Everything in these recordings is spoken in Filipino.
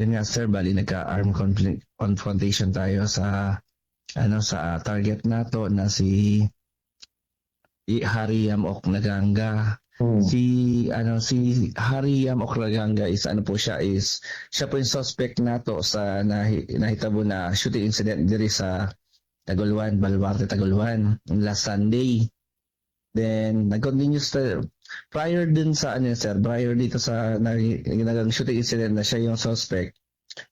Yun nga sir, bali nagka-arm conflict, confrontation tayo sa ano sa target nato na si Hariyam Oknaganga. Si ano si Hariyam Oknaganga is ano po siya is siya po yung suspect nato sa nahi, nahitabo na shooting incident diri sa Tagulwan, Baluarte Tagulwan last Sunday. Then nag-continue sa prior din sa ano sir, prior dito sa nag- nag- shooting incident na siya yung suspect.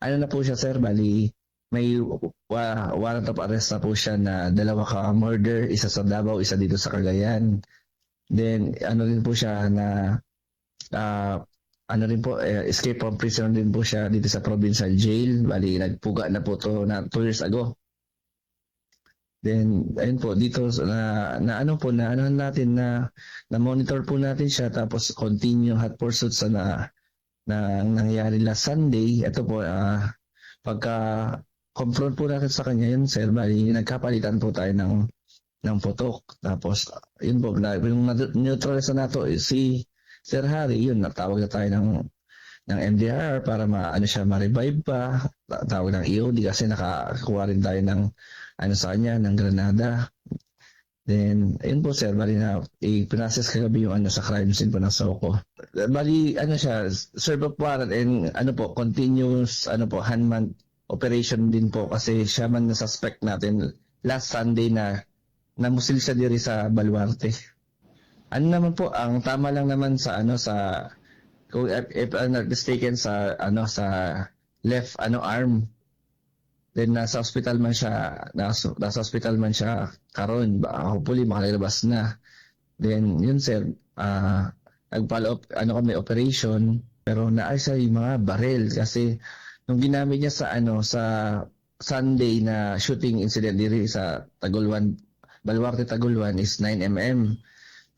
Ano na po siya sir, bali may wa, warrant of arrest na po siya na dalawa ka murder, isa sa Davao, isa dito sa Cagayan. Then ano rin po siya na ah, ano rin po, eh, escape from prison din po siya dito sa provincial jail. Bali, nagpuga na po to na 2 years ago. Then, ayun po, dito na, na ano po, na ano natin na na-monitor po natin siya tapos continue hot pursuit sa na, na nangyayari last Sunday. Ito po, ah, pagka confront po natin sa kanya yun, sir, bali, nagkapalitan po tayo ng ng putok. Tapos, yun po, na, yung na- neutralize na nato, eh, si Sir Harry, yun, natawag na tayo ng ng MDR para ma ano siya ma-revive pa. Ta- tawag ng EOD kasi nakakuha rin tayo ng ano sa kanya ng Granada. Then ayun po sir bali na i-process kagabi yung ano sa crime scene po ng Soko. Bali ano siya serve of warrant and ano po continuous ano po handman operation din po kasi siya man na suspect natin last Sunday na namusil siya diri sa Baluarte. Ano naman po ang tama lang naman sa ano sa kung if, I'm not mistaken sa ano sa left ano arm then nasa hospital man siya nasa, nasa hospital man siya karon ba hopefully makalabas na. Then yun sir ah nag-follow up ano kami operation pero naayos sa mga barrel kasi nung ginamit niya sa ano sa Sunday na shooting incident diri sa Tagulwan Baluarte Tagulwan is 9 mm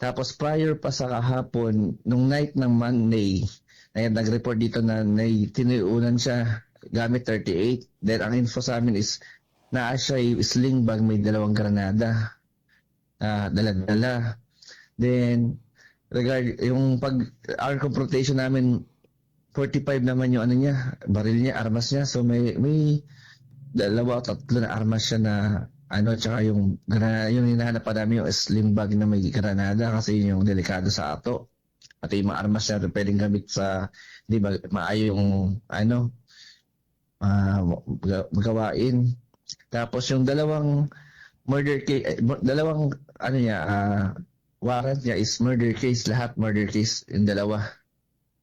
tapos prior pa sa kahapon, nung night ng Monday, ay nag-report dito na may tinuunan siya gamit 38. Then ang info sa amin is na siya yung sling bag may dalawang granada. Ah, dala-dala. Then regard yung pag our confrontation namin 45 naman yung ano niya, baril niya, armas niya. So may may dalawa o tatlo na armas siya na ano tsaka yung yung hinahanap pa namin yung sling bag na may granada kasi yun yung delikado sa ato. At yung mga armas na pwedeng gamit sa di ba maayo yung ano mag- magawain. Tapos yung dalawang murder case, eh, dalawang ano niya, ah, warrant niya is murder case, lahat murder case yung dalawa.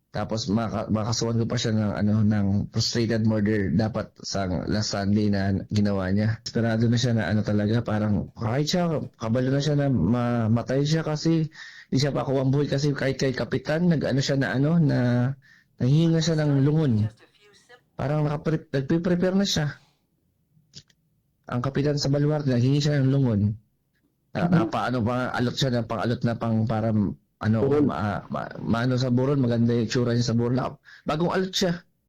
Tapos maka, makasuhan ko pa siya ng ano ng frustrated murder dapat sa last Sunday na ginawa niya. Esperado na siya na ano talaga parang kahit siya kabalo na siya na mamatay siya kasi di siya pa ang buhay kasi kahit kay kapitan nag ano siya na ano na nahihinga siya ng lungon. Parang nagpe-prepare na siya. Ang kapitan sa Baluarte naghingi siya ng lungon. Na, na paano pa alot siya ng pang-alot na pang para ano ma, ma, maano sa buron maganda yung tsura niya sa buron. Na- Bagong alot siya.